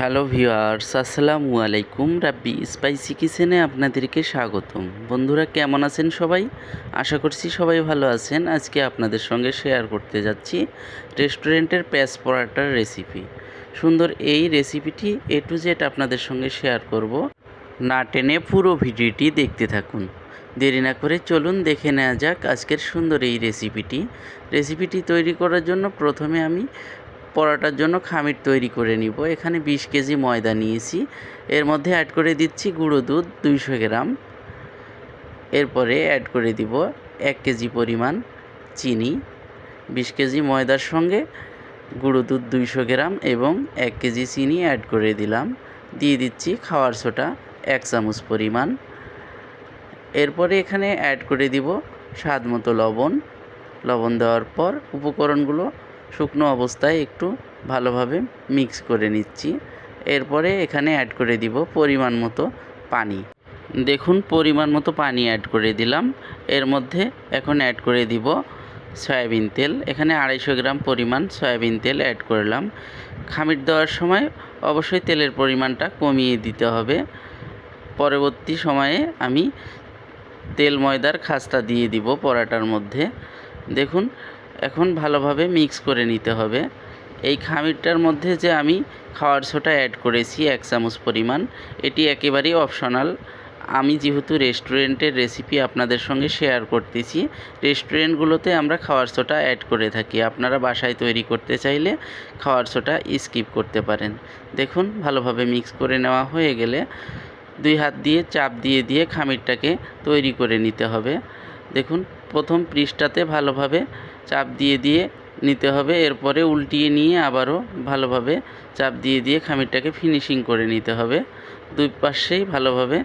Hello viewers, আসসালামু আলাইকুম। রাব্বি spicy কিচেনে আপনাদেরকে স্বাগতম। বন্ধুরা, কেমন আছেন সবাই? আশা করছি সবাই ভালো আছেন। আজকে আপনাদের সঙ্গে শেয়ার করতে যাচ্ছি রেস্টুরেন্টের প্যাঁচ পরাটার রেসিপি। সুন্দর এই রেসিপিটি এ টু জেড আপনাদের সঙ্গে শেয়ার করব। না টেনে পুরো ভিডিওটি দেখতে থাকুন। দেরি না করে চলুন দেখে নেওয়া যাক আজকের সুন্দর এই রেসিপিটি। রেসিপিটি তৈরি করার জন্য প্রথমে আমি পরোটার জন্য খামির তৈরি করে নিব। এখানে বিশ কেজি ময়দা নিয়েছি। এর মধ্যে অ্যাড করে দিচ্ছি গুঁড়ো দুধ দুইশো গ্রাম। এরপরে অ্যাড করে দিব এক কেজি পরিমাণ চিনি, বিশ কেজি ময়দার সঙ্গে গুঁড়ো দুধ দুইশো গ্রাম এবং এক কেজি চিনি অ্যাড করে দিলাম। দিয়ে দিচ্ছি খাওয়ার সোটা এক চামচ পরিমাণ। এরপরে এখানে অ্যাড করে দিব স্বাদ মতো লবণ। লবণ দেওয়ার পর উপকরণগুলো শুকনো অবস্থায় একটু ভালোভাবে মিক্স করে নিচ্ছি। এরপরে এখানে অ্যাড করে দিব পরিমাণ মতো পানি। দেখুন, পরিমাণ মতো পানি অ্যাড করে দিলাম। এর মধ্যে এখন অ্যাড করে দিব সয়াবিন তেল। এখানে আড়াইশো গ্রাম পরিমাণ সয়াবিন তেল অ্যাড করলাম। খামির দেওয়ার সময় অবশ্যই তেলের পরিমাণটা কমিয়ে দিতে হবে। পরবর্তী সময়ে আমি তেল ময়দার খাস্তা দিয়ে দিব পরাটার মধ্যে। দেখুন এখন ভালোভাবে মিক্স করে নিতে হবে। এই খামিরটার মধ্যে যে আমি খাওয়ার সোটা অ্যাড করেছি এক চামচ পরিমাণ, এটি একেবারেই অপশনাল আমি যেহেতু রেস্টুরেন্টের রেসিপি আপনাদের সঙ্গে শেয়ার করতেছি রেস্টুরেন্টগুলোতে আমরা খাওয়ার সোটা অ্যাড করে থাকি। আপনারা বাসায় তৈরি করতে চাইলে খাওয়ার সোটা স্কিপ করতে পারেন। দেখুন, ভালোভাবে মিক্স করে নেওয়া হয়ে গেলে দুই হাত দিয়ে চাপ দিয়ে দিয়ে খামিরটাকে তৈরি করে নিতে হবে। দেখুন প্রথম পৃষ্ঠাতে ভালোভাবে চাপ দিয়ে দিয়ে নিতে হবে। এরপরে উল্টিয়ে নিয়ে আবারও ভালোভাবে চাপ দিয়ে দিয়ে খামিরটাকে ফিনিশিং করে নিতে হবে। দুই পাশেই ভালোভাবে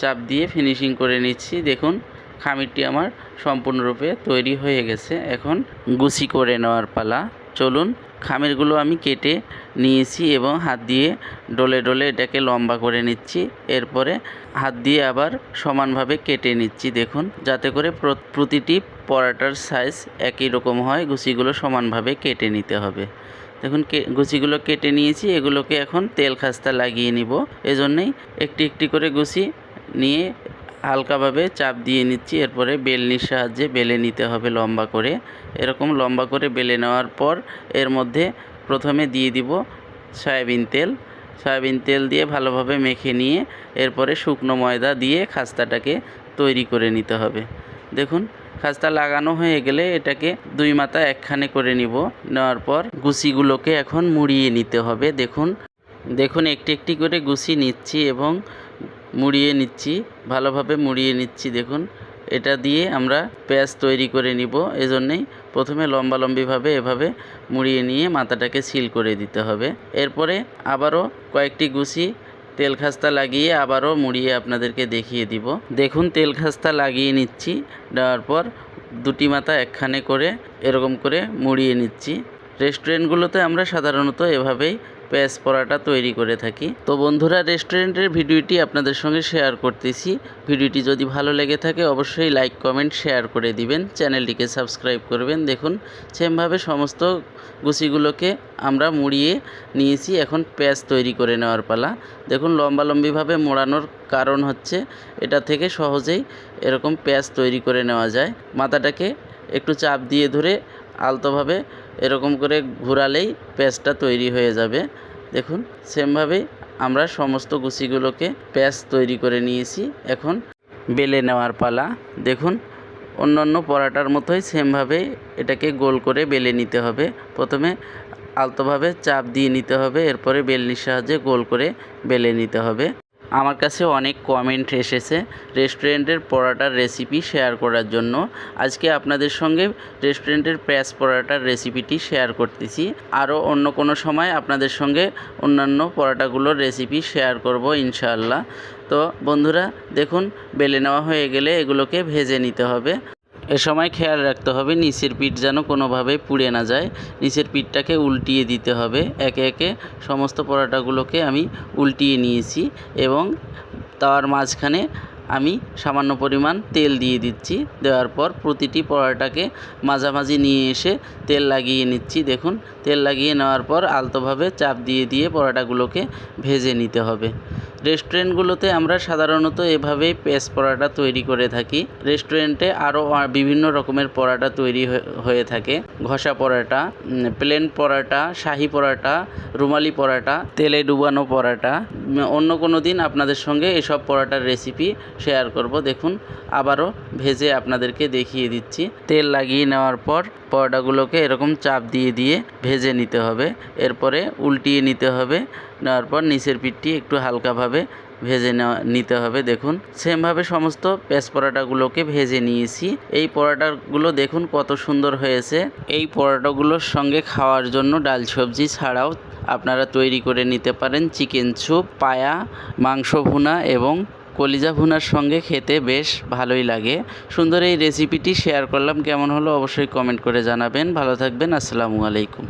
চাপ দিয়ে ফিনিশিং করে নিচ্ছি। দেখুন, খামিরটি আমার সম্পূর্ণরূপে তৈরি হয়ে গেছে। এখন গুছি করে নেওয়ার পালা। চলুন, খামিরগুলো আমি কেটে নিয়েছি এবং হাত দিয়ে ডলে ডলে এটাকে লম্বা করে নিচ্ছি। এরপরে হাত দিয়ে আবার সমানভাবে কেটে নিচ্ছি, দেখুন। যাতে করে প্র- প্রতিটি পরাটার সাইজ একই রকম হয়, গুছিগুলো সমানভাবে কেটে নিতে হবে। দেখুন কে, গুছিগুলো কেটে নিয়েছি, এগুলোকে এখন তেল খাস্তা লাগিয়ে নিব। এজন্যই একটি একটি করে গুছি নিয়ে হালকাভাবে চাপ দিয়ে নিচ্ছি। এরপরে বেলনির সাহায্যে বেলে নিতে হবে লম্বা করে। এরকম লম্বা করে বেলে নেওয়ার পর এর মধ্যে প্রথমে দিয়ে দিব সয়াবিন তেল। সয়াবিন তেল দিয়ে ভালোভাবে মেখে নিয়ে এরপরে শুকনো ময়দা দিয়ে খাস্তাটাকে তৈরি করে নিতে হবে। দেখুন, খাস্তা লাগানো হয়ে গেলে এটাকে দুই মাথা একখানে করে নিব। নেওয়ার পর গুছিগুলোকে এখন মুড়িয়ে নিতে হবে। দেখুন দেখুন একটি একটি করে গুছি নিচ্ছি এবং মুড়িয়ে নিচ্ছি, ভালোভাবে মুড়িয়ে নিচ্ছি। দেখুন এটা দিয়ে আমরা পেঁয়াজ তৈরি করে নিব। এজন্যেই প্রথমে লম্বালম্বিভাবে এভাবে মুড়িয়ে নিয়ে মাথাটাকে সিল করে দিতে হবে। এরপরে আবারও কয়েকটি গুছি তেল খাস্তা লাগিয়ে আবারও মুড়িয়ে আপনাদেরকে দেখিয়ে দিব। দেখুন, তেল খাস্তা লাগিয়ে নিচ্ছি। দেওয়ার পর দুটি মাথা একখানে করে এরকম করে মুড়িয়ে নিচ্ছি। রেস্টুরেন্টগুলোতে আমরা সাধারণত এভাবেই পেঁয়াজ পরাটা তৈরি করে থাকি। তো বন্ধুরা, রেস্টুরেন্টের ভিডিওটি আপনাদের সঙ্গে শেয়ার করতেছি। ভিডিওটি যদি ভালো লেগে থাকে, অবশ্যই লাইক, কমেন্ট, শেয়ার করে দিবেন। চ্যানেলটিকে সাবস্ক্রাইব করবেন। দেখুন, সেমভাবে সমস্ত গুছিগুলোকে আমরা মুড়িয়ে নিয়েছি। এখন পেঁয়াজ তৈরি করে নেওয়ার পালা। দেখুন লম্বালম্বিভাবে মোড়ানোর কারণ হচ্ছে, এটা থেকে সহজেই এরকম পেঁয়াজ তৈরি করে নেওয়া যায়। মাথাটাকে একটু চাপ দিয়ে ধরে আলতোভাবে এরকম করে ঘোরালেই পেঁয়াজটা তৈরি হয়ে যাবে। দেখুন সেমভাবেই আমরা সমস্ত গুছিগুলোকে পেঁয়াজ তৈরি করে নিয়েছি। এখন বেলে নেওয়ার পালা। দেখুন, অন্যান্য পরাটার মতোই সেমভাবে এটাকে গোল করে বেলে নিতে হবে। প্রথমে আলতোভাবে চাপ দিয়ে নিতে হবে, এরপরে বেলনির সাহায্যে গোল করে বেলে নিতে হবে। আমার কাছে অনেক কমেন্ট এসেছে রেস্টুরেন্টের পরোটার রেসিপি শেয়ার করার জন্য। আজকে আপনাদের সঙ্গে রেস্টুরেন্টের প্যাঁচ পরোটার রেসিপিটি শেয়ার করতেছি। আরও অন্য কোনো সময় আপনাদের সঙ্গে অন্যান্য পরোটাগুলোর রেসিপি শেয়ার করব ইনশাআল্লাহ। তো বন্ধুরা, দেখুন, বেলে নেওয়া হয়ে গেলে এগুলোকে ভেজে নিতে হবে। এ সময় খেয়াল রাখতে হবে, নিচের পিঠ যেন কোনোভাবে পুড়ে না যায়। নিচের পিঠটাকে উল্টিয়ে দিতে হবে। একে একে সমস্ত পরোটাগুলোকে আমি উল্টিয়ে নিয়েছি এবং তার মাঝখানে আমি সামান্য পরিমাণ তেল দিয়ে দিচ্ছি। দেওয়ার পর প্রতিটি পরোটাকে মাঝামাঝি নিয়ে এসে তেল লাগিয়ে নিচ্ছি। দেখুন, তেল লাগিয়ে নেওয়ার পর আলতোভাবে চাপ দিয়ে দিয়ে পরোটাগুলোকে ভেজে নিতে হবে। রেস্টুরেন্টগুলোতে আমরা সাধারণত এভাবেই পেঁয়াজ পরোটা তৈরি করে থাকি। রেস্টুরেন্টে আরও বিভিন্ন রকমের পরোটা তৈরি হয়ে- থাকে। ঘষা পরোটা প্লেন পরোটা, শাহি পরোটা, রুমালি পরোটা, তেলে ডুবানো পরোটা অন্য কোনো দিন আপনাদের সঙ্গে এসব পরোটার রেসিপি শেয়ার করব। দেখুন, আবারও ভেজে আপনাদেরকে দেখিয়ে দিচ্ছি। তেল লাগিয়ে নেওয়ার পর পরোটাগুলোকে এরকম চাপ দিয়ে দিয়ে ভেজে নিতে হবে। এরপরে উল্টিয়ে নিতে হবে। নেওয়ার পর নিচের পিঠটি একটু হালকাভাবে ভেজে নেওয়া, নিতে হবে। দেখুন, সেমভাবে সমস্ত পেঁয়াজ পরোটাগুলোকে ভেজে নিয়েছি। এই পরোটাগুলো দেখুন কত সুন্দর হয়েছে। এই পরোটাগুলোর সঙ্গে খাওয়ার জন্য ডাল সবজি ছাড়াও আপনারা তৈরি করে নিতে পারেন। চিকেন স্যুপ, পায়া, মাংস ভুনা এবং কলিজা ভুনার সঙ্গে খেতে বেশ ভালোই লাগে। সুন্দর এই রেসিপিটি শেয়ার করলাম। কেমন হলো অবশ্যই কমেন্ট করে জানাবেন। ভালো থাকবেন। আসসালামু আলাইকুম।